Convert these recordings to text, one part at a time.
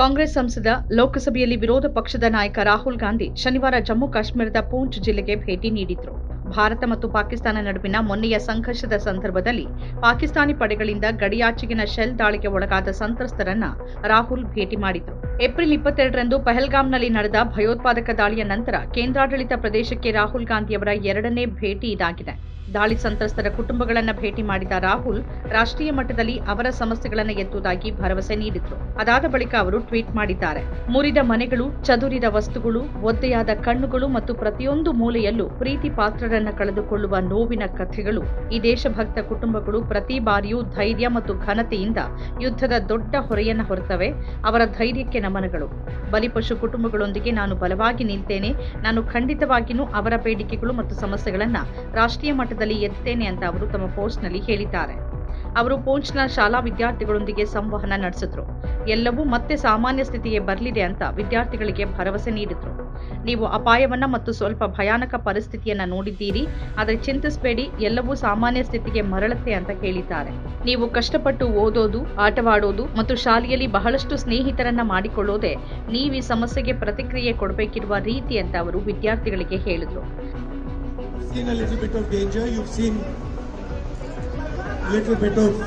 ಕಾಂಗ್ರೆಸ್ ಸಂಸದ, ಲೋಕಸಭೆಯಲ್ಲಿ ವಿರೋಧ ಪಕ್ಷದ ನಾಯಕ ರಾಹುಲ್ ಗಾಂಧಿ ಶನಿವಾರ ಜಮ್ಮು ಕಾಶ್ಮೀರದ ಪೂಂಚ್ ಜಿಲ್ಲೆಗೆ ಭೇಟಿ ನೀಡಿದ್ರು. ಭಾರತ ಮತ್ತು ಪಾಕಿಸ್ತಾನ ನಡುವಿನ ಮೊನ್ನೆಯ ಸಂಘರ್ಷದ ಸಂದರ್ಭದಲ್ಲಿ ಪಾಕಿಸ್ತಾನಿ ಪಡೆಗಳಿಂದ ಗಡಿಯಾಚೆಗಿನ ಶೆಲ್ ದಾಳಿಗೆ ಒಳಗಾದ ಸಂತ್ರಸ್ತರನ್ನ ರಾಹುಲ್ ಭೇಟಿ ಮಾಡಿದ್ರು. ಏಪ್ರಿಲ್ ಇಪ್ಪತ್ತೆರಡರಂದು ಪಹಲ್ಗಾಮ್ನಲ್ಲಿ ನಡೆದ ಭಯೋತ್ಪಾದಕ ದಾಳಿಯ ನಂತರ ಕೇಂದ್ರಾಡಳಿತ ಪ್ರದೇಶಕ್ಕೆ ರಾಹುಲ್ ಗಾಂಧಿಯವರ ಎರಡನೇ ಭೇಟಿ ಇದಾಗಿದೆ. ದಾಳಿ ಸಂತ್ರಸ್ತರ ಕುಟುಂಬಗಳನ್ನು ಭೇಟಿ ಮಾಡಿದ ರಾಹುಲ್, ರಾಷ್ಟ್ರೀಯ ಮಟ್ಟದಲ್ಲಿ ಅವರ ಸಮಸ್ಯೆಗಳನ್ನು ಎತ್ತುವುದಾಗಿ ಭರವಸೆ ನೀಡಿದ್ರು. ಅದಾದ ಬಳಿಕ ಅವರು ಟ್ವೀಟ್ ಮಾಡಿದ್ದಾರೆ. ಮುರಿದ ಮನೆಗಳು, ಚದುರಿದ ವಸ್ತುಗಳು, ಒದ್ದೆಯಾದ ಕಣ್ಣುಗಳು ಮತ್ತು ಪ್ರತಿಯೊಂದು ಮೂಲೆಯಲ್ಲೂ ಪ್ರೀತಿ ಪಾತ್ರರನ್ನ ಕಳೆದುಕೊಳ್ಳುವ ನೋವಿನ ಕಥೆಗಳು. ಈ ದೇಶಭಕ್ತ ಕುಟುಂಬಗಳು ಪ್ರತಿ ಬಾರಿಯೂ ಧೈರ್ಯ ಮತ್ತು ಘನತೆಯಿಂದ ಯುದ್ಧದ ದೊಡ್ಡ ಹೊರೆಯನ್ನ ಹೊರತವೆ. ಅವರ ಧೈರ್ಯಕ್ಕೆ ನಮನಗಳು. ಬಲಿಪಶು ಕುಟುಂಬಗಳೊಂದಿಗೆ ನಾನು ಬಲವಾಗಿ ನಿಲ್ತೇನೆ. ನಾನು ಖಂಡಿತವಾಗಿಯೂ ಅವರ ಬೇಡಿಕೆಗಳು ಮತ್ತು ಸಮಸ್ಯೆಗಳನ್ನು ರಾಷ್ಟ್ರೀಯ ಮಟ್ಟದಲ್ಲಿ ಎತ್ತೇನೆ ಅಂತ ಅವರು ತಮ್ಮ ಪೋಸ್ಟ್ನಲ್ಲಿ ಹೇಳಿದ್ದಾರೆ. ಅವರು ಪೂಂಚ್ನ ಶಾಲಾ ವಿದ್ಯಾರ್ಥಿಗಳೊಂದಿಗೆ ಸಂವಹನ ನಡೆಸಿದ್ರು. ಎಲ್ಲವೂ ಮತ್ತೆ ಸಾಮಾನ್ಯ ಸ್ಥಿತಿಗೆ ಬರಲಿದೆ ಅಂತ ವಿದ್ಯಾರ್ಥಿಗಳಿಗೆ ಭರವಸೆ ನೀಡಿದ್ರು. ನೀವು ಅಪಾಯವನ್ನ ಮತ್ತು ಸ್ವಲ್ಪ ಭಯಾನಕ ಪರಿಸ್ಥಿತಿಯನ್ನ ನೋಡಿದ್ದೀರಿ, ಆದರೆ ಚಿಂತಿಸಬೇಡಿ, ಎಲ್ಲವೂ ಸಾಮಾನ್ಯ ಸ್ಥಿತಿಗೆ ಮರಳುತ್ತೆ ಅಂತ ಹೇಳಿದ್ದಾರೆ. ನೀವು ಕಷ್ಟಪಟ್ಟು ಓದೋದು, ಆಟವಾಡೋದು ಮತ್ತು ಶಾಲೆಯಲ್ಲಿ ಬಹಳಷ್ಟು ಸ್ನೇಹಿತರನ್ನ ಮಾಡಿಕೊಳ್ಳೋದೇ ನೀವು ಈ ಸಮಸ್ಯೆಗೆ ಪ್ರತಿಕ್ರಿಯೆ ಕೊಡಬೇಕಿರುವ ರೀತಿ ಅಂತ ಅವರು ವಿದ್ಯಾರ್ಥಿಗಳಿಗೆ ಹೇಳಿದ್ರು. Seen a little bit of danger, you've seen a little bit of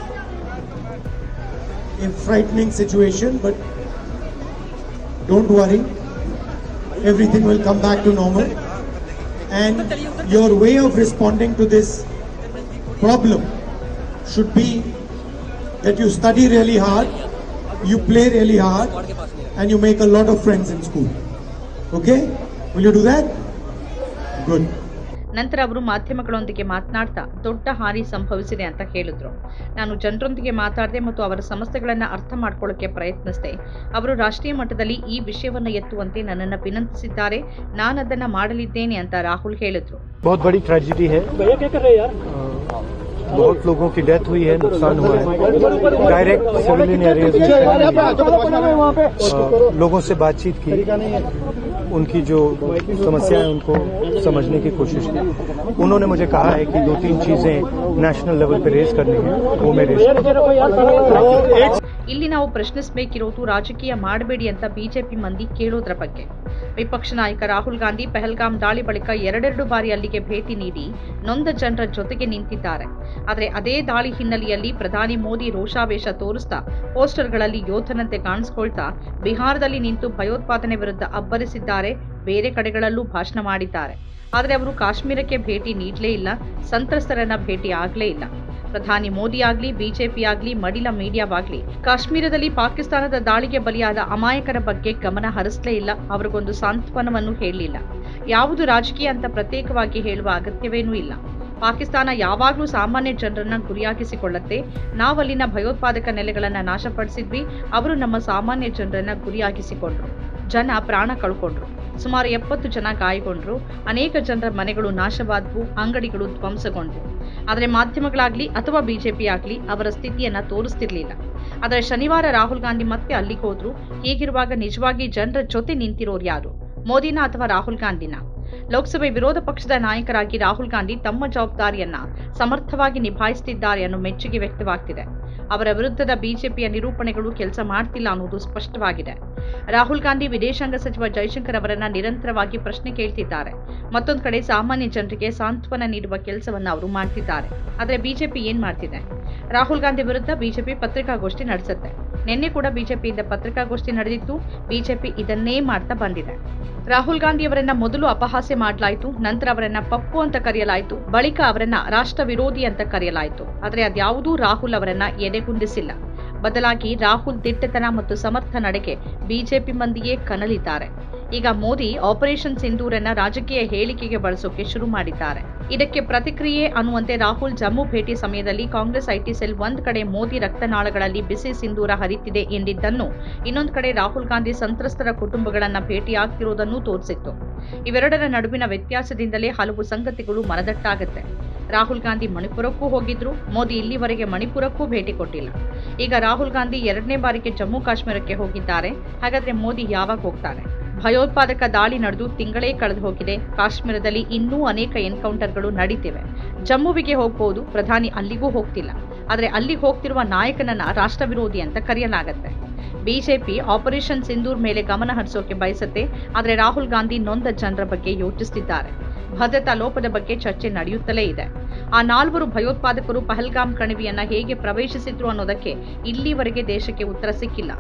a frightening situation, but don't worry, everything will come back to normal. And your way of responding to this problem should be that you study really hard, you play really hard, and you make a lot of friends in school. Okay? Will you do that? Good. ನಂತರ ಅವರು ಮಾಧ್ಯಮಗಳೊಂದಿಗೆ ಮಾತನಾಡ್ತಾ ದೊಡ್ಡ ಹಾನಿ ಸಂಭವಿಸಿದೆ ಅಂತ ಹೇಳಿದ್ರು ನಾನು ಜನರೊಂದಿಗೆ ಮಾತಾಡಿದೆ ಮತ್ತು ಅವರ ಸಮಸ್ಯೆಗಳನ್ನ ಅರ್ಥ ಮಾಡ್ಕೊಳ್ಳೋಕೆ ಪ್ರಯತ್ನಿಸಿದೆ ಅವರು ರಾಷ್ಟ್ರೀಯ ಮಟ್ಟದಲ್ಲಿ ಈ ವಿಷಯವನ್ನ ಎತ್ತುವಂತೆ ನನ್ನನ್ನು ವಿನಂತಿಸಿದ್ದಾರೆ ನಾನು ಅದನ್ನ ಮಾಡಲಿದ್ದೇನೆ ಅಂತ ರಾಹುಲ್ ಹೇಳಿದ್ರು बहुत बड़ी ट्रेजिडी है भैया क्या कर रहे हैं यार अ, बहुत लोगों की डेथ हुई है नुकसान हुआ है डायरेक्ट सिविलियन एरियाज लोगों से बातचीत की उनकी जो समस्या है उनको समझने की कोशिश की। उन्होंने मुझे कहा है कि दो तीन चीज़ें नेशनल लेवल पे रेस करनी है, वो मैं यार ಇಲ್ಲಿ ನಾವು ಪ್ರಶ್ನಿಸಬೇಕಿರೋದು ರಾಜಕೀಯ ಮಾಡಬೇಡಿ ಅಂತ ಬಿಜೆಪಿ ಮಂದಿ ಕೇಳೋದ್ರ ಬಗ್ಗೆ. ವಿಪಕ್ಷ ನಾಯಕ ರಾಹುಲ್ ಗಾಂಧಿ ಪೆಹಲ್ಗಾಮ್ ದಾಳಿ ಬಳಿಕ ಎರಡೆರಡು ಬಾರಿ ಅಲ್ಲಿಗೆ ಭೇಟಿ ನೀಡಿ ನೊಂದ ಜನರ ಜೊತೆಗೆ ನಿಂತಿದ್ದಾರೆ. ಆದರೆ ಅದೇ ದಾಳಿ ಹಿನ್ನೆಲೆಯಲ್ಲಿ ಪ್ರಧಾನಿ ಮೋದಿ ರೋಷಾವೇಶ ತೋರಿಸ್ತಾ ಪೋಸ್ಟರ್ಗಳಲ್ಲಿ ಯೋಧನಂತೆ ಕಾಣಿಸ್ಕೊಳ್ತಾ ಬಿಹಾರದಲ್ಲಿ ನಿಂತು ಭಯೋತ್ಪಾದನೆ ವಿರುದ್ಧ ಅಬ್ಬರಿಸಿದ್ದಾರೆ, ಬೇರೆ ಕಡೆಗಳಲ್ಲೂ ಭಾಷಣ ಮಾಡಿದ್ದಾರೆ. ಆದರೆ ಅವರು ಕಾಶ್ಮೀರಕ್ಕೆ ಭೇಟಿ ನೀಡಲೇ ಇಲ್ಲ, ಸಂತ್ರಸ್ತರನ್ನ ಭೇಟಿ ಆಗಲೇ ಇಲ್ಲ. ಪ್ರಧಾನಿ ಮೋದಿ ಆಗ್ಲಿ, ಬಿಜೆಪಿ ಆಗ್ಲಿ, ಮಡಿಲ ಮೀಡಿಯಾವಾಗ್ಲಿ ಕಾಶ್ಮೀರದಲ್ಲಿ ಪಾಕಿಸ್ತಾನದ ದಾಳಿಗೆ ಬಲಿಯಾದ ಅಮಾಯಕರ ಬಗ್ಗೆ ಗಮನ ಹರಿಸಲೇ ಇಲ್ಲ. ಅವರಿಗೊಂದು ಸಾಂತ್ವನವನ್ನು ಹೇಳಲಿಲ್ಲ. ಯಾವುದು ರಾಜಕೀಯ ಅಂತ ಪ್ರತ್ಯೇಕವಾಗಿ ಹೇಳುವ ಅಗತ್ಯವೇನೂ ಇಲ್ಲ. ಪಾಕಿಸ್ತಾನ ಯಾವಾಗಲೂ ಸಾಮಾನ್ಯ ಜನರನ್ನ ಗುರಿಯಾಗಿಸಿಕೊಳ್ಳುತ್ತೆ. ನಾವಲ್ಲಿನ ಭಯೋತ್ಪಾದಕ ನೆಲೆಗಳನ್ನ ನಾಶಪಡಿಸಿದ್ವಿ. ಅವರು ನಮ್ಮ ಸಾಮಾನ್ಯ ಜನರನ್ನ ಗುರಿಯಾಗಿಸಿಕೊಂಡ್ರು. ಜನ ಪ್ರಾಣ ಕಳ್ಕೊಂಡ್ರು. ಸುಮಾರು ಎಪ್ಪತ್ತು ಜನ ಗಾಯಗೊಂಡ್ರು. ಅನೇಕ ಜನರ ಮನೆಗಳು ನಾಶವಾದವು, ಅಂಗಡಿಗಳು ಧ್ವಂಸಗೊಂಡವು. ಆದರೆ ಮಾಧ್ಯಮಗಳಾಗಲಿ ಅಥವಾ ಬಿಜೆಪಿ ಆಗಲಿ ಅವರ ಸ್ಥಿತಿಯನ್ನು ತೋರಿಸ್ತಿರ್ಲಿಲ್ಲ. ಆದರೆ ಶನಿವಾರ ರಾಹುಲ್ ಗಾಂಧಿ ಮತ್ತೆ ಅಲ್ಲಿಗೆ ಹೋದ್ರು. ಹೀಗಿರುವಾಗ ನಿಜವಾಗಿ ಜನರ ಜೊತೆ ನಿಂತಿರೋರು ಯಾರು? ಮೋದಿನ ಅಥವಾ ರಾಹುಲ್ ಗಾಂಧಿನ? ಲೋಕಸಭೆ ವಿರೋಧ ಪಕ್ಷದ ನಾಯಕರಾಗಿ ರಾಹುಲ್ ಗಾಂಧಿ ತಮ್ಮ ಜವಾಬ್ದಾರಿಯನ್ನ ಸಮರ್ಥವಾಗಿ ನಿಭಾಯಿಸುತ್ತಿದ್ದಾರೆ ಅನ್ನೋ ಮೆಚ್ಚುಗೆ ವ್ಯಕ್ತವಾಗ್ತಿದೆ. ಅವರ ವಿರುದ್ಧದ ಬಿಜೆಪಿಯ ನಿರೂಪಣೆಗಳು ಕೆಲಸ ಮಾಡ್ತಿಲ್ಲ ಅನ್ನೋದು ಸ್ಪಷ್ಟವಾಗಿದೆ. ರಾಹುಲ್ ಗಾಂಧಿ ವಿದೇಶಾಂಗ ಸಚಿವ ಜೈಶಂಕರ್ ಅವರನ್ನ ನಿರಂತರವಾಗಿ ಪ್ರಶ್ನೆ ಕೇಳ್ತಿದ್ದಾರೆ. ಮತ್ತೊಂದು ಕಡೆ ಸಾಮಾನ್ಯ ಜನರಿಗೆ ಸಾಂತ್ವನ ನೀಡುವ ಕೆಲಸವನ್ನ ಅವರು ಮಾಡ್ತಿದ್ದಾರೆ. ಆದರೆ ಬಿಜೆಪಿ ಏನ್ ಮಾಡ್ತಿದೆ? ರಾಹುಲ್ ಗಾಂಧಿ ವಿರುದ್ಧ ಬಿಜೆಪಿ ಪತ್ರಿಕಾಗೋಷ್ಠಿ ನಡೆಸುತ್ತೆ. ನಿನ್ನೆ ಕೂಡ ಬಿಜೆಪಿಯಿಂದ ಪತ್ರಿಕಾಗೋಷ್ಠಿ ನಡೆದಿತ್ತು. ಬಿಜೆಪಿ ಇದನ್ನೇ ಮಾಡ್ತಾ ಬಂದಿದೆ. ರಾಹುಲ್ ಗಾಂಧಿ ಅವರನ್ನ ಮೊದಲು ಅಪಹಾಸ್ಯ ಮಾಡಲಾಯಿತು, ನಂತರ ಅವರನ್ನ ಪಪ್ಪು ಅಂತ ಕರೆಯಲಾಯಿತು, ಬಳಿಕ ಅವರನ್ನ ರಾಷ್ಟ್ರ ವಿರೋಧಿ ಅಂತ ಕರೆಯಲಾಯಿತು. ಆದರೆ ಅದ್ಯಾವುದೂ ರಾಹುಲ್ ಅವರನ್ನ ಎದೆಗುಂದಿಸಿಲ್ಲ. ಬದಲಾಗಿ ರಾಹುಲ್ ದಿಟ್ಟತನ ಮತ್ತು ಸಮರ್ಥ ನಡೆಗೆ ಬಿಜೆಪಿ ಮಂದಿಯೇ ಕನಲಿದ್ದಾರೆ. ಈಗ ಮೋದಿ ಆಪರೇಷನ್ ಸಿಂಧೂರನ್ನ ರಾಜಕೀಯ ಹೇಳಿಕೆಗೆ ಬಳಸೋಕೆ ಶುರು ಮಾಡಿದ್ದಾರೆ. ಇದಕ್ಕೆ ಪ್ರತಿಕ್ರಿಯೆ ಅನ್ನುವಂತೆ ರಾಹುಲ್ ಜಮ್ಮು ಭೇಟಿ ಸಮಯದಲ್ಲಿ ಕಾಂಗ್ರೆಸ್ ಐಟಿ ಸೆಲ್ ಒಂದ್ ಕಡೆ ಮೋದಿ ರಕ್ತನಾಳಗಳಲ್ಲಿ ಬಿಸಿ ಸಿಂಧೂರ ಹರಿತಿದೆ ಎಂದಿದ್ದನ್ನು ಇನ್ನೊಂದು ಕಡೆ ರಾಹುಲ್ ಗಾಂಧಿ ಸಂತ್ರಸ್ತರ ಕುಟುಂಬಗಳನ್ನ ಭೇಟಿಯಾಗ್ತಿರೋದನ್ನೂ ತೋರಿಸಿತ್ತು. ಇವೆರಡರ ನಡುವಿನ ವ್ಯತ್ಯಾಸದಿಂದಲೇ ಹಲವು ಸಂಗತಿಗಳು ಮನದಟ್ಟಾಗುತ್ತೆ ರಾಹುಲ್ ಗಾಂಧಿ ಮಣಿಪುರಕ್ಕೂ ಹೋಗಿದ್ರು, ಮೋದಿ ಇಲ್ಲಿವರೆಗೆ ಮಣಿಪುರಕ್ಕೂ ಭೇಟಿ ಕೊಟ್ಟಿಲ್ಲ. ಈಗ ರಾಹುಲ್ ಗಾಂಧಿ ಎರಡನೇ ಬಾರಿಗೆ ಜಮ್ಮು ಕಾಶ್ಮೀರಕ್ಕೆ ಹೋಗಿದ್ದಾರೆ, ಹಾಗಾದ್ರೆ ಮೋದಿ ಯಾವಾಗ ಹೋಗ್ತಾರೆ? ಭಯೋತ್ಪಾದಕ ದಾಳಿ ನಡೆದು ತಿಂಗಳೇ ಕಳೆದು ಹೋಗಿದೆ. ಕಾಶ್ಮೀರದಲ್ಲಿ ಇನ್ನೂ ಅನೇಕ ಎನ್ಕೌಂಟರ್ಗಳು ನಡೀತಿವೆ. ಜಮ್ಮುವಿಗೆ ಹೋಗ್ಬೋದು, ಪ್ರಧಾನಿ ಅಲ್ಲಿಗೂ ಹೋಗ್ತಿಲ್ಲ. ಆದರೆ ಅಲ್ಲಿ ಹೋಗ್ತಿರುವ ನಾಯಕನನ್ನ ರಾಷ್ಟ್ರ ವಿರೋಧಿ ಅಂತ ಕರೆಯಲಾಗತ್ತೆ. ಬಿಜೆಪಿ ಆಪರೇಷನ್ ಸಿಂಧೂರ್ ಮೇಲೆ ಗಮನ ಹರಿಸೋಕೆ ಬಯಸುತ್ತೆ. ಆದರೆ ರಾಹುಲ್ ಗಾಂಧಿ ನೊಂದ ಜನರ ಬಗ್ಗೆ ಯೋಚಿಸುತ್ತಿದ್ದಾರೆ ಭದ್ರತಾ ಲೋಪದ ಬಗ್ಗೆ ಚರ್ಚೆ ನಡೆಯುತ್ತಲೇ ಇದೆ. ಆ ನಾಲ್ವರು ಭಯೋತ್ಪಾದಕರು ಪಹಲ್ಗಾಮ್ ಕಣಿವೆಯನ್ನ ಹೇಗೆ ಪ್ರವೇಶಿಸಿದ್ರು ಅನ್ನೋದಕ್ಕೆ ಇಲ್ಲಿವರೆಗೆ ದೇಶಕ್ಕೆ ಉತ್ತರ ಸಿಕ್ಕಿಲ್ಲ.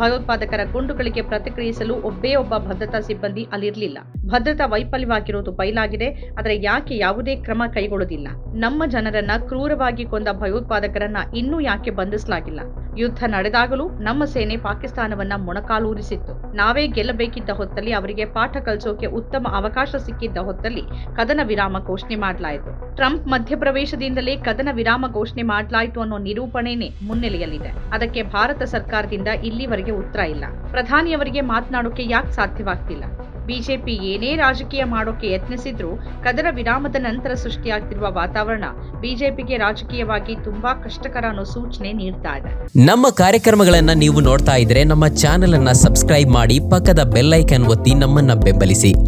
ಭಯೋತ್ಪಾದಕರ ಗುಂಡುಗಳಿಗೆ ಪ್ರತಿಕ್ರಿಯಿಸಲು ಒಬ್ಬೇ ಒಬ್ಬ ಭದ್ರತಾ ಸಿಬ್ಬಂದಿ ಅಲ್ಲಿರಲಿಲ್ಲ. ಭದ್ರತಾ ವೈಫಲ್ಯವಾಗಿರೋದು ಬಯಲಾಗಿದೆ, ಆದರೆ ಯಾಕೆ ಯಾವುದೇ ಕ್ರಮ ಕೈಗೊಳ್ಳುವುದಿಲ್ಲ ನಮ್ಮ ಜನರನ್ನ ಕ್ರೂರವಾಗಿ ಕೊಂದ ಭಯೋತ್ಪಾದಕರನ್ನ ಇನ್ನೂ ಯಾಕೆ ಬಂಧಿಸಲಾಗಿಲ್ಲ? ಯುದ್ಧ ನಡೆದಾಗಲೂ ನಮ್ಮ ಸೇನೆ ಪಾಕಿಸ್ತಾನವನ್ನ ಮೊಣಕಾಲೂರಿಸಿತ್ತು. ನಾವೇ ಗೆಲ್ಲಬೇಕಿದ್ದ ಹೊತ್ತಲ್ಲಿ ಅವರಿಗೆ ಪಾಠ ಕಲಿಸೋಕೆ ಉತ್ತಮ ಅವಕಾಶ ಸಿಕ್ಕಿದ್ದ ಹೊತ್ತಲ್ಲಿ ಕದನ ವಿರಾಮ ಘೋಷಣೆ ಮಾಡಲಾಯಿತು. ಟ್ರಂಪ್ ಮಧ್ಯಪ್ರವೇಶದಿಂದಲೇ ಕದನ ವಿರಾಮ ಘೋಷಣೆ ಮಾಡಲಾಯಿತು ಅನ್ನೋ ನಿರೂಪಣೆನೇ ಮುನ್ನೆಲೆಯಲ್ಲಿದೆ. ಅದಕ್ಕೆ ಭಾರತ ಸರ್ಕಾರದಿಂದ ಇಲ್ಲಿವರೆಗೆ ಉತ್ತರ ಇಲ್ಲ. ಪ್ರಧಾನಿಯವರಿಗೆ ಮಾತನಾಡೋಕೆ ಯಾಕೆ ಸಾಧ್ಯವಾಗ್ತಿಲ್ಲ? ಬಿಜೆಪಿ ಏನೇ ರಾಜಕೀಯ ಮಾಡೋಕೆ ಯತ್ನಿಸಿದ್ರೂ ಕದನ ವಿರಾಮದ ನಂತರ ಸೃಷ್ಟಿಯಾಗ್ತಿರುವ ವಾತಾವರಣ ಬಿಜೆಪಿಗೆ ರಾಜಕೀಯವಾಗಿ ತುಂಬಾ ಕಷ್ಟಕರ ಅನ್ನೋ ಸೂಚನೆ ನೀಡ್ತಾ ಇದೆ. ನಮ್ಮ ಕಾರ್ಯಕ್ರಮಗಳನ್ನ ನೀವು ನೋಡ್ತಾ ಇದ್ರೆ ನಮ್ಮ ಚಾನೆಲ್ ಅನ್ನ ಸಬ್ಸ್ಕ್ರೈಬ್ ಮಾಡಿ ಪಕ್ಕದ ಬೆಲ್ ಒತ್ತಿ ನಮ್ಮನ್ನ ಬೆಂಬಲಿಸಿ.